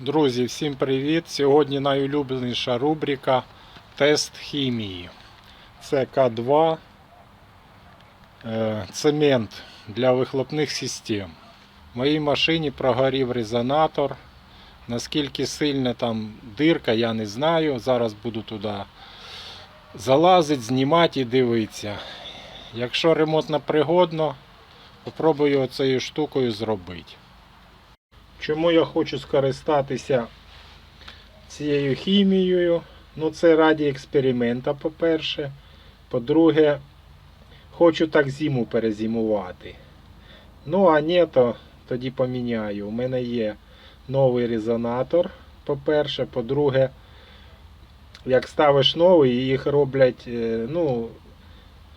Друзі, всім привіт! Сьогодні найулюбленіша рубрика Тест хімії. Це К2 е, цемент для вихлопних систем. В моїй машині прогорів резонатор. Наскільки сильна там дирка, я не знаю. Зараз буду туди залазити, знімати і дивитися. Якщо ремонтно пригодно, попробую оцією штукою зробити. Чому я хочу скористатися цією хімією? Ну, це раді експеримента, по-перше. По-друге, хочу так зиму перезимувати. Ну, а ні, то тоді поміняю. У мене є новий резонатор, по-перше. По-друге, як ставиш новий, їх роблять, е, ну,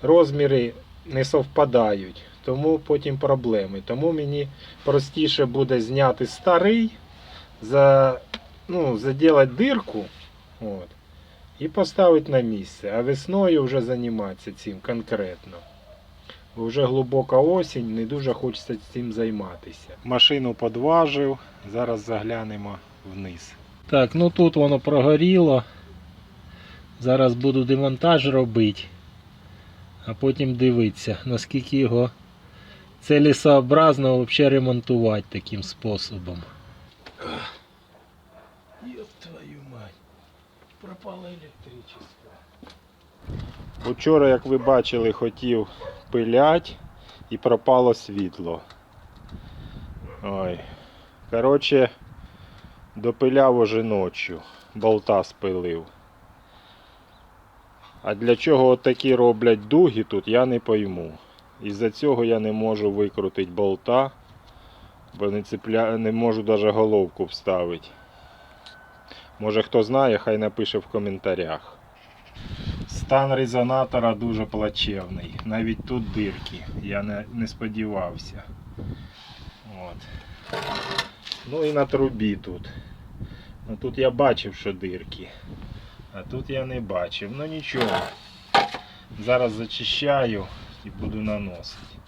розміри не совпадають. Тому потім проблеми. Тому мені простіше буде зняти старий, за, ну, заділати дирку от, і поставити на місце. А весною вже займатися цим конкретно. Бо вже глибока осінь, не дуже хочеться цим займатися. Машину подважив, зараз заглянемо вниз. Так, ну тут воно прогоріло. Зараз буду демонтаж робити, а потім дивитися, наскільки його целесообразно вообще ремонтувати таким способом. Ёб твою мать. Пропало електричество. Учора, як ви бачили, хотів пилять і пропало світло. Ой. Коротше, допиляв уже ночі. Болта спилив. А для чого такі роблять дуги тут, я не пойму. Із-за цього я не можу викрутити болта, бо не, цепля... не можу навіть головку вставити. Може хто знає, хай напише в коментарях. Стан резонатора дуже плачевний. Навіть тут дирки. Я не, не сподівався. От. Ну і на трубі тут. Ну тут я бачив, що дирки. А тут я не бачив. Ну нічого. Зараз зачищаю і буду наносити.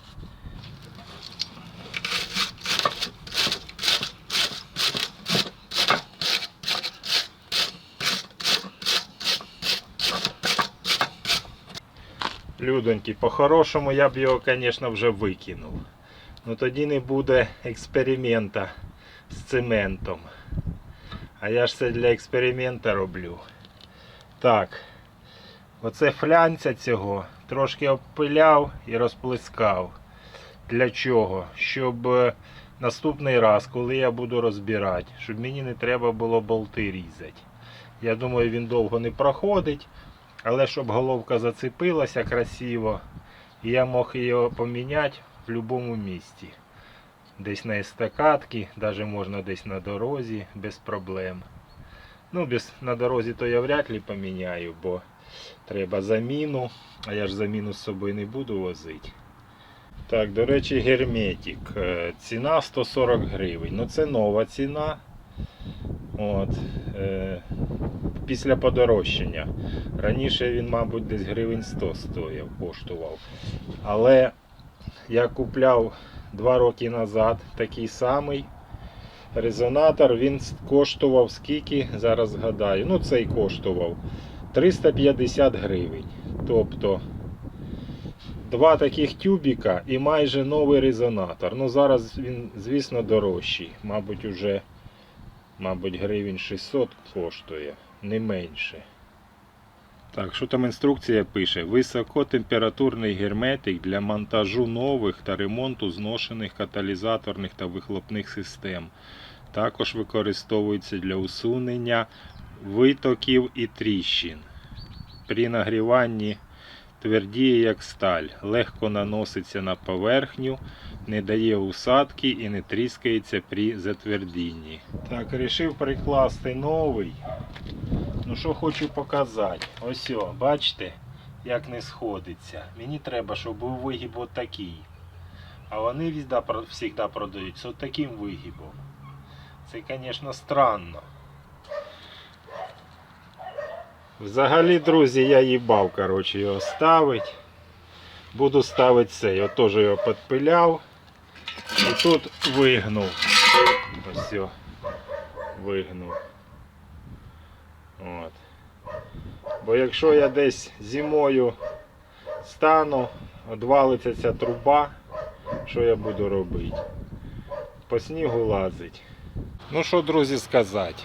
Людоньки, по-хорошому я б його, звісно, вже викинув. Ну тоді не буде експеримента з цементом. А я ж це для експеримента роблю. Так. Оце флянця цього трошки обпиляв і розплескав. Для чого? Щоб е, наступний раз, коли я буду розбирати, щоб мені не треба було болти різати. Я думаю, він довго не проходить, але щоб головка зацепилася красиво, і я мог її поміняти в будь-якому місці. Десь на естакадці, навіть можна десь на дорозі, без проблем. Ну, без, на дорозі то я вряд ли поміняю, бо треба заміну, а я ж заміну з собою не буду возити. Так, до речі, герметик. Е, Ціна 140 гривень. Ну це нова ціна. От, е, після подорожчання. Раніше він, мабуть, десь гривень 100 стояв, коштував. Але я купляв 2 роки назад такий самий резонатор. Він коштував скільки, зараз згадаю. Ну, цей коштував 350 гривень. Тобто два таких тюбіка і майже новий резонатор. Ну зараз він, звісно, дорожчий. Мабуть, уже мабуть, гривень 600 коштує, не менше. Так, що там інструкція пише? Високотемпературний герметик для монтажу нових та ремонту зношених каталізаторних та вихлопних систем. Також використовується для усунення витоків і тріщин. При нагріванні твердіє як сталь, легко наноситься на поверхню, не дає усадки і не тріскається при затвердінні. Так, вирішив прикласти новий. Ну що хочу показати. Ось, бачите, як не сходиться. Мені треба, щоб був вигиб от такий. А вони завжди продають з таким вигибом. Це, звісно, странно. Взагалі, друзі, я їбав, коротше, його ставить. Буду ставити цей. Я теж його підпиляв. І тут вигнув. Ось. вигнув. От. Бо якщо я десь зимою стану, одвалиться ця труба, що я буду робити? По снігу лазить. Ну що, друзі, сказати.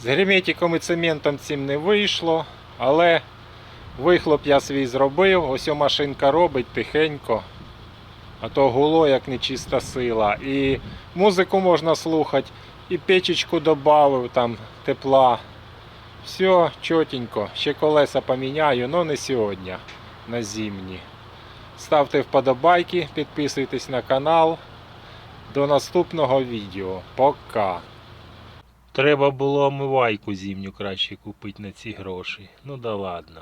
З герметиком і цементом цим не вийшло, але вихлоп я свій зробив. Ось о машинка робить тихенько. А то гуло як нечиста сила. І музику можна слухати, і печечку додав там тепла. Все чотенько. Ще колеса поміняю, але не сьогодні, на зимні. Ставте вподобайки, підписуйтесь на канал. До наступного відео. Пока. Треба було омивайку зимню краще купити на ці гроші. Ну да ладно.